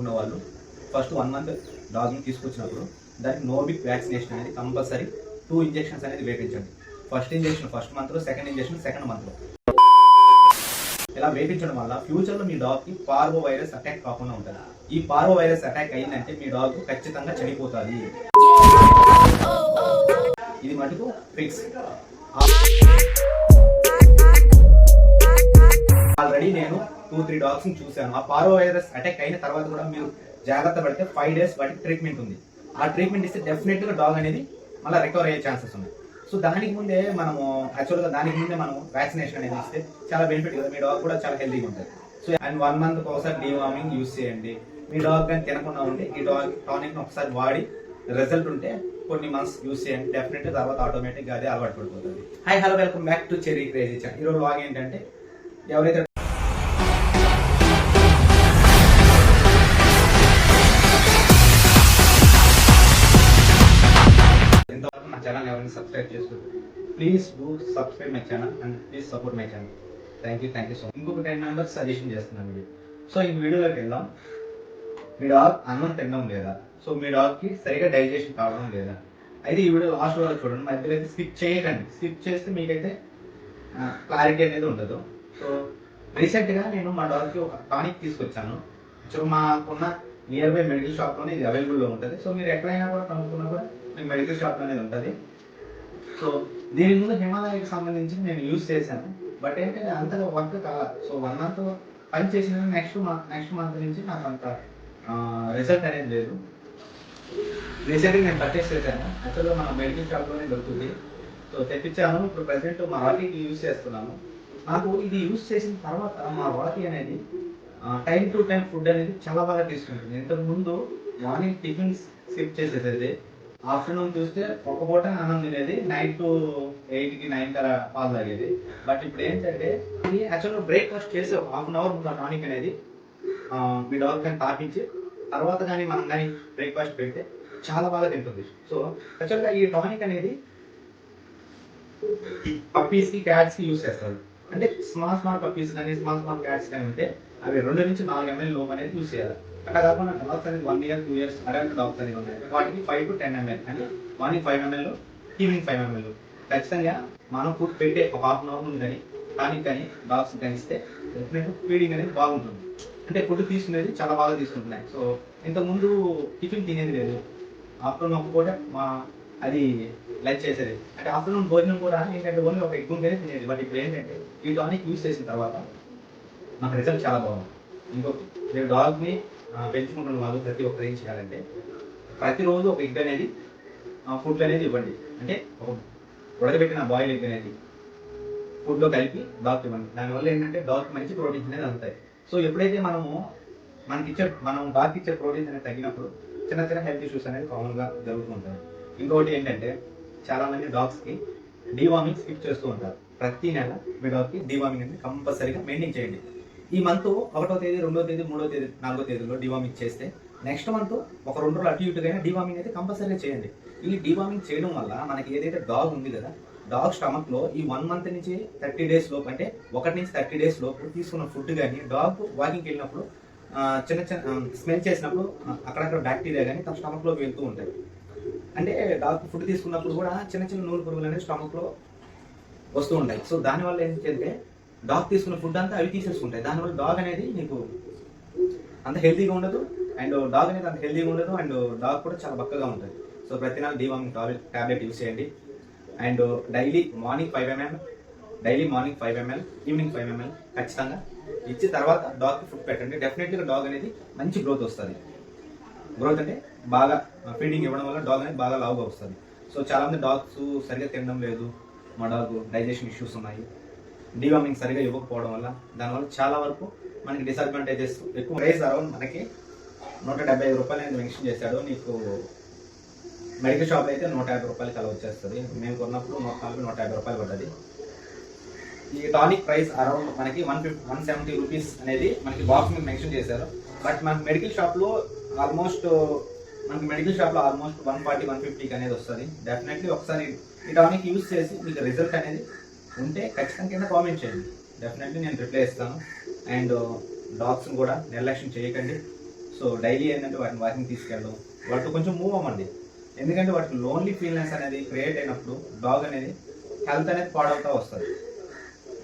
అనుకున్న వాళ్ళు first one month డాగ్ని తీసుకొచ్చినప్పుడు దానికి నోబిక్ వ్యాక్సినేషన్ అనేది కంపల్సరీ. టూ ఇంజెక్షన్స్ అనేది వేపించండి. ఫస్ట్ ఇంజెక్షన్ ఫస్ట్ మంత్లో సెకండ్ ఇంజెక్షన్ సెకండ్ మంత్లో. ఇలా వేపించడం వల్ల ఫ్యూచర్లో మీ డాగ్కి పార్వో వైరస్ అటాక్ కాకుండా ఉంటుంది. ఈ పార్వో వైరస్ అటాక్ అయిందంటే మీ డాగ్ ఖచ్చితంగా చనిపోతుంది. ఇది మటుకు ఫిక్స్. ఆల్రెడీ నేను టూ త్రీ డాగ్స్ని చూశాను. ఆ పారో వైరస్ అటాక్ అయిన తర్వాత కూడా మీరు జాగ్రత్త పడితే ఫైవ్ డేస్ వాటికి ట్రీట్మెంట్ ఉంది. ఆ ట్రీట్మెంట్ ఇస్తే డెఫినెట్గా డాగ్ అనేది మళ్ళీ రికవర్ అయ్యే ఛాన్సెస్ ఉన్నాయి. సో దానికి ముందే మనము యాక్చువల్గా దానికి ముందే మనం వ్యాక్సినేషన్ అనేది ఇస్తే చాలా బెనిఫిట్ కదా. మీ డాగ్ కూడా చాలా హెల్దీగా ఉంటుంది. సో అండ్ వన్ మంత్ ఒకసారి డీవార్మింగ్ యూస్ చేయండి. మీ డాగ్ కానీ తినకుండా ఉండి ఈ డాగ్ టానిక్ ఒకసారి వాడి రిజల్ట్ ఉంటే కొన్ని మంత్స్ యూస్ చేయండి. డెఫినెట్ తర్వాత ఆటోమేటిక్గా అదే అలవాటు పడిపోతుంది. Hi hello welcome back to cherry crazy channel ఈరోజు వాగ్ ఏంటంటే ఎవరైతే ఛానల్ సబ్స్క్రైబ్ చేసుకోండి please do subscribe my channel and please support my channel thank you thank you so ఇంకొక టెన్ మెంబర్స్ సజెషన్ చేస్తున్నాను మీరు సో ఈ వీడియోలోకి వెళ్దాం. మీ డాగ్ అన్నం తినడం లేదా? సో మీ డాగ్కి సరిగా డైజెషన్ కావడం లేదా? అయితే ఈ వీడియో లాస్ట్ వరకు చూడండి. మధ్యలో అయితే స్కిప్ చేయకండి. స్కిప్ చేస్తే మీకైతే క్లారిటీ అనేది ఉండదు. సో రీసెంట్గా నేను మా డాగ్కి ఒక టానిక్ తీసుకొచ్చాను. సో మాకున్న నియర్ బై మెడికల్ షాప్లోనే ఇది అవైలబుల్లో ఉంటుంది. సో మీరు ఎక్కడైనా కూడా కనుక్కున్నా కూడా మీకు మెడికల్ షాప్ అనేది ఉంటుంది. సో దీని ముందు హిమాలయకి సంబంధించి నేను యూజ్ చేశాను. బట్ ఏంటంటే అంతగా వర్క్ కాల సో వన్ మంత్ పని చేసిన నెక్స్ట్ మంత్ నెక్స్ట్ మంత్ నుంచి నాకు అంత రిజల్ట్ అనేది లేదు. రీసెంట్గా నేను పర్చేస్ చేశాను. యాక్చువల్గా మన మెడికల్ షాప్లోనే దొరుకుతుంది. సో తెప్పించాను. ఇప్పుడు ప్రజెంట్ మా వాటికి యూజ్ చేస్తున్నాను నాకు ఇది యూజ్ చేసిన తర్వాత మా వాటి అనేది టైం టు టైం ఫుడ్ అనేది చాలా బాగా తీసుకుంటుంది. ఇంతకు ముందు మార్నింగ్ టిఫిన్ స్కిప్ చేసేది. ఆఫ్టర్నూన్ చూస్తే ఒక పూట అన్నం తినేది నైట్ టు ఎయిట్కి నైన్ కల పాలు తాగేది. బట్ ఇప్పుడు ఏంటంటే యాక్చువల్గా బ్రేక్ఫాస్ట్ చేసి హాఫ్ అన్ అవర్ ముందు టానిక్ అనేది మీ డాగ్ కానీ తాపించి తర్వాత కానీ మనం కానీ బ్రేక్ఫాస్ట్ పెడితే చాలా బాగా తింటుంది. సో యాక్చువల్గా ఈ టానిక్ అనేది పప్పీస్కి క్యాట్స్కి యూస్ చేస్తారు. అంటే స్మాల్ స్మాల్ పప్పీస్ కానీ స్మాల్ స్మాల్ క్యాట్స్ కానీ ఉంటే అవి రెండు నుంచి నాలుగు ఎంఎల్ లోపు అనేది యూస్ చేయాలి. అట్లా కాకుండా డాగ్స్ అనేది one year two years adult dogs అనేవి ఉన్నాయి వాటికి ఫైవ్ టు టెన్ ఎంఎల్ అంటే morning five ML evening five ML ఖచ్చితంగా మనం ఫుడ్ పెట్టే ఒక హాఫ్ అన్ అవర్ ముందు కానీ టానిక్ కానీ డాగ్స్ కానీ ఇస్తే ఫీడింగ్ అనేది బాగుంటుంది. అంటే ఫుడ్ తీసుకునేది చాలా బాగా తీసుకుంటున్నాయి. సో ఇంతకుముందు టిఫిన్ తినేది లేదు. ఆఫ్టర్నూన్ ఒక పూట మా అది లంచ్ చేసేది. అంటే ఆఫ్టర్నూన్ భోజనం కూడా ఏంటంటే ఓన్లీ ఒక ఎగ్ ఉంటేనే తినేది. బట్ ఇప్పుడు ఏంటంటే ఈ టానిక్ యూస్ చేసిన తర్వాత నాకు రిజల్ట్ చాలా బాగుంది. ఇంకొకటి నేను డాగ్ని పెంచుకుంటున్న వాళ్ళు ప్రతి ఒక్కరు ఏం చేయాలంటే ప్రతిరోజు ఒక ఎగ్ అనేది ఫుడ్ అనేది ఇవ్వండి. అంటే ఒక ఉడకబెట్టిన బాయిల్ ఎగ్ అనేది ఫుడ్లో కలిపి డాగ్ ఇవ్వండి. దానివల్ల ఏంటంటే డాగ్ మంచి ప్రోటీన్స్ అనేది అందుతాయి. సో ఎప్పుడైతే మనము మనకి ఇచ్చే మనం డాగ్ ఇచ్చే ప్రోటీన్స్ అనేది తగ్గినప్పుడు చిన్న చిన్న హెల్త్ ఇష్యూస్ అనేది కామన్గా జరుగుతూ ఉంటాయి. ఇంకొకటి ఏంటంటే చాలామంది డాగ్స్కి డీవార్మింగ్ స్కిప్ చేస్తూ ఉంటారు. ప్రతి నెల మీ డాగ్కి డీవార్మింగ్ అనేది కంపల్సరీగా మెయింటైన్ చేయండి. ఈ మంత్ ఒకటో తేదీ రెండో తేదీ మూడో తేదీ నాలుగో తేదీలో డివామింగ్ చేస్తే నెక్స్ట్ మంత్ ఒక రెండు రోజులు అటు ఇటుగా డివామింగ్ అయితే కంపల్సరీగా చేయండి. ఈ డివామింగ్ చేయడం వల్ల మనకి ఏదైతే డాగ్ ఉంది కదా డాగ్ స్టమక్లో ఈ వన్ మంత్ నుంచి థర్టీ డేస్ లోపు అంటే ఒకటి నుంచి థర్టీ డేస్ లోపు తీసుకున్న ఫుడ్ కానీ డాగ్ వాకింగ్కి వెళ్ళినప్పుడు చిన్న చిన్న స్మెల్ చేసినప్పుడు అక్కడక్కడ బ్యాక్టీరియా కానీ తన స్టమక్లోకి వెళ్తూ ఉంటాయి. అంటే డాగ్ ఫుడ్ తీసుకున్నప్పుడు కూడా చిన్న చిన్న నూనె పురుగులు అనేవి స్టమక్లో వస్తూ ఉంటాయి. సో దానివల్ల ఏంటంటే డాగ్ తీసుకున్న ఫుడ్ అంతా అవి తీసేసుకుంటాయి. దానివల్ల డాగ్ అనేది నీకు అంత హెల్తీగా ఉండదు. అండ్ డాగ్ అనేది అంత హెల్తీగా ఉండదు. అండ్ డాగ్ కూడా చాలా బక్కగా ఉంటుంది. సో ప్రతి నెల డీవామింగ్ టాబ్లెట్ టాబ్లెట్ యూస్ చేయండి. And daily morning five ML daily morning five ML evening five ML ఖచ్చితంగా. ఇచ్చి తర్వాత డాగ్కి ఫుడ్ పెట్టండి. డెఫినెట్గా డాగ్ అనేది మంచి గ్రోత్ వస్తుంది. గ్రోత్ అంటే బాగా ఫీడింగ్ ఇవ్వడం వల్ల డాగ్ అనేది బాగా లావుగా వస్తుంది. సో చాలా మంది డాగ్స్ సరిగ్గా తినడం లేదు. మా డాగ్ డైజెషన్ ఇష్యూస్ ఉన్నాయి. డివామింగ్ సరిగా ఇవ్వకపోవడం వల్ల దానివల్ల చాలా వరకు మనకి డిసడ్వాంటేజెస్ ఎక్కువ ప్రైస్ అరౌండ్ మనకి నూట డెబ్బై ఐదు రూపాయలు అనేది మెన్షన్ చేశాడు. నీకు మెడికల్ షాప్ అయితే నూట యాభై రూపాయలకి అలా వచ్చేస్తుంది. మేము కొన్నప్పుడు నూట నలభై నూట యాభై రూపాయలు పడ్డది. ఈ టానిక్ ప్రైస్ అరౌండ్ మనకి one fifty one seventy rupees అనేది మనకి బాక్స్ మీద మెన్షన్ చేశారు. బట్ మనకి మెడికల్ షాప్లో ఆల్మోస్ట్ మనకి మెడికల్ షాప్లో ఆల్మోస్ట్ వన్ ఫార్టీ వన్ ఫిఫ్టీకి అనేది వస్తుంది. డెఫినెట్లీ ఒకసారి ఈ టానిక్ యూస్ చేసి మీకు రిజల్ట్ అనేది ఉంటే ఖచ్చితంగా కింద కామెంట్ చేయండి. డెఫినెట్లీ నేను రిప్లై ఇస్తాను. అండ్ డాగ్స్ని uh, కూడా నిర్లక్ష్యం చేయకండి. సో డైలీ ఏంటంటే వాటిని వాకింగ్ తీసుకెళ్ళడం. వాటితో కొంచెం మూవ్ అవ్వండి. ఎందుకంటే వాటికి లోన్లీ ఫీల్నెస్ అనేది క్రియేట్ అయినప్పుడు డాగ్ అనేది హెల్త్ అనేది పాడవుతూ వస్తుంది.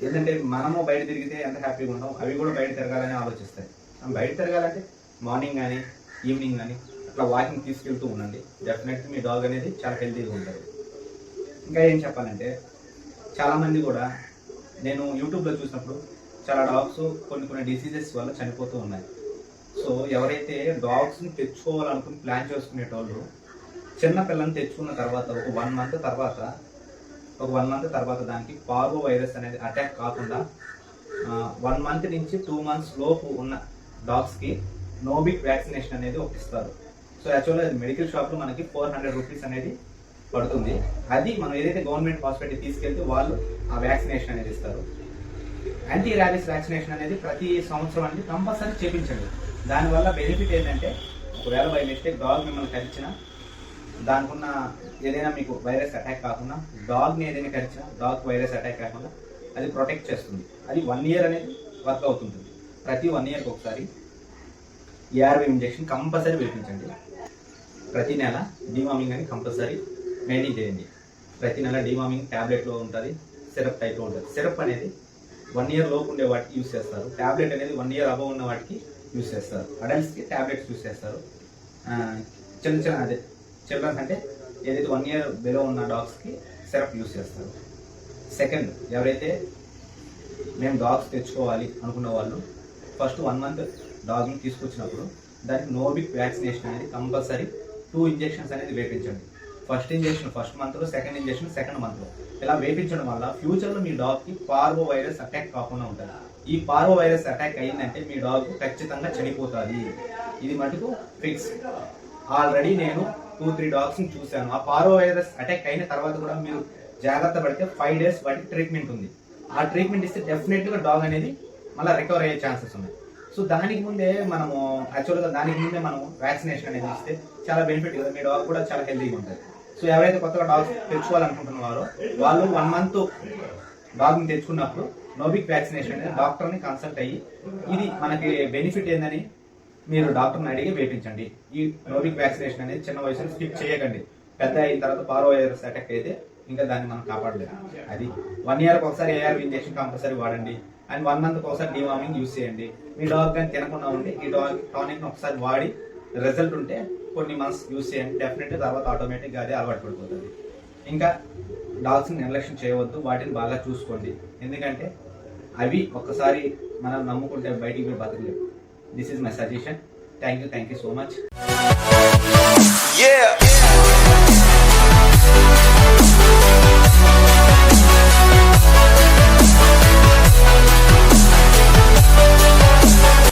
ఏంటంటే మనము బయట తిరిగితే ఎంత హ్యాపీగా ఉంటాం అవి కూడా బయట తిరగాలని ఆలోచిస్తాయి. మనం బయట తిరగాలంటే మార్నింగ్ కానీ ఈవినింగ్ కానీ అట్లా వాకింగ్ తీసుకెళ్తూ ఉండండి. డెఫినెట్గా మీ డాగ్ అనేది చాలా హెల్తీగా ఉంటుంది. ఇంకా ఏం చెప్పాలంటే చాలామంది కూడా నేను యూట్యూబ్లో చూసినప్పుడు చాలా డాగ్స్ కొన్ని కొన్ని డిసీజెస్ వల్ల చనిపోతూ ఉన్నాయి. సో ఎవరైతే డాగ్స్ని తెచ్చుకోవాలనుకుని ప్లాన్ చేసుకునేటోళ్ళు చిన్న పిల్లని తెచ్చుకున్న తర్వాత ఒక వన్ మంత్ తర్వాత ఒక వన్ మంత్ తర్వాత దానికి పార్వో వైరస్ అనేది అటాక్ కాకుండా వన్ మంత్ నుంచి టూ మంత్స్ లోపు ఉన్న డాగ్స్కి నోబిక్ వ్యాక్సినేషన్ అనేది ఒకటి ఇస్తారు సో యాక్చువల్గా అది మెడికల్ షాప్లో మనకి ఫోర్ హండ్రెడ్ రూపీస్ అనేది పడుతుంది. అది మనం ఏదైతే గవర్నమెంట్ హాస్పిటల్ తీసుకెళ్తే వాళ్ళు ఆ వ్యాక్సినేషన్ అనేది ఇస్తారు. యాంటీ ర్యాబిస్ వ్యాక్సినేషన్ అనేది ప్రతి సంవత్సరం అనేది కంపల్సరీ చేపించండి. దానివల్ల బెనిఫిట్ ఏంటంటే ఒకవేళ బై మిస్టేక్ డాగ్ మిమ్మల్ని కరిచినా దానికున్న ఏదైనా మీకు వైరస్ అటాక్ కాకుండా డాగ్ని ఏదైనా కరిచినా డాగ్ వైరస్ అటాక్ కాకుండా అది ప్రొటెక్ట్ చేస్తుంది. అది వన్ ఇయర్ అనేది వర్క్ అవుతుంటుంది ప్రతి వన్ ఇయర్కి ఒకసారి ఏఆర్వి ఇంజెక్షన్ కంపల్సరీ వేయించండి ప్రతి నెల డివామింగ్ అని కంపల్సరీ మెయింటైన్ చేయండి ప్రతి నెల డివామింగ్ ట్యాబ్లెట్లో ఉంటుంది సిరప్ టైప్లో ఉంటుంది. సిరప్ అనేది వన్ ఇయర్ లోపు ఉండే వాటికి యూస్ చేస్తారు. ట్యాబ్లెట్ అనేది వన్ ఇయర్ అబవ్ ఉన్న వాటికి యూస్ చేస్తారు. అడల్ట్స్కి ట్యాబ్లెట్స్ యూస్ చేస్తారు. చిన్న చిన్న అదే చిల్డ్రన్స్ అంటే ఏదైతే వన్ ఇయర్ బిలో ఉన్న డాగ్స్కి సిరప్ యూస్ చేస్తారు. సెకండ్ ఎవరైతే మేము డాగ్స్ తెచ్చుకోవాలి అనుకున్న వాళ్ళు ఫస్ట్ వన్ మంత్ డాగ్ని తీసుకొచ్చినప్పుడు దానికి నోబిక్ వ్యాక్సినేషన్ అనేది కంపల్సరీ టూ ఇంజెక్షన్స్ అనేది వేపించండి. ఫస్ట్ ఇంజెక్షన్ ఫస్ట్ మంత్లో సెకండ్ ఇంజెక్షన్ సెకండ్ మంత్లో ఇలా వేపించడం వల్ల ఫ్యూచర్లో మీ డాగ్కి పార్వో వైరస్ అటాక్ కాకుండా ఉంటుంది. ఈ పార్వో వైరస్ అటాక్ అయిందంటే మీ డాగ్ ఖచ్చితంగా చనిపోతుంది. ఇది మటుకు ఫిక్స్ ఆల్రెడీ నేను టూ త్రీ డాగ్స్ని చూశాను. ఆ పార్వో వైరస్ అటాక్ అయిన తర్వాత కూడా మీరు జాగ్రత్త పడితే ఫైవ్ డేస్ వాటికి ట్రీట్మెంట్ ఉంది. ఆ ట్రీట్మెంట్ ఇస్తే డెఫినెట్గా డాగ్ అనేది మళ్ళీ రికవర్ అయ్యే ఛాన్సెస్ ఉన్నాయి. సో దానికి ముందే మనము యాక్చువల్గా దానికి ముందే మనం వ్యాక్సినేషన్ అనేది ఇస్తే చాలా బెనిఫిట్ కదా. మీ డాగ్ కూడా చాలా హెల్తీగా ఉంటుంది. సో ఎవరైతే కొత్తగా డాగ్స్ తెచ్చుకోవాలనుకుంటున్నారో వాళ్ళు వన్ మంత్ డాగ్ని తెచ్చుకున్నప్పుడు నోబిక్ వ్యాక్సినేషన్ అనేది డాక్టర్ని కన్సల్ట్ అయ్యి ఇది మనకి బెనిఫిట్ ఏందని మీరు డాక్టర్ని అడిగి వేపించండి. ఈ నోబిక్ వ్యాక్సినేషన్ అనేది చిన్న వయసులో స్కిప్ చేయకండి. పెద్ద అయిన తర్వాత పారో వైరస్ అటాక్ అయితే ఇంకా దాన్ని మనం కాపాడలేదు అది వన్ ఇయర్కి ఒకసారి ఏఆర్ ఇంజెక్షన్ కంపల్సరీ వాడండి. అండ్ వన్ మంత్కి ఒకసారి డివార్మింగ్ యూస్ చేయండి. మీ డాగ్ కానీ తినకుండా ఉంటే ఈ డాగ్ టానిక్ ఒకసారి వాడి రిజల్ట్ ఉంటే కొన్ని మంత్స్ యూస్ చేయండి. డెఫినెట్ తర్వాత ఆటోమేటిక్గా అదే అలవాటు పడిపోతుంది. ఇంకా డాగ్స్ని నిర్లక్ష్యం చేయవద్దు. వాటిని బాగా చూసుకోండి. ఎందుకంటే అవి ఒక్కసారి మనం నమ్ముకుంటే బయటికి మీరు బతకలేవు. This is my suggestion thank you thank you so much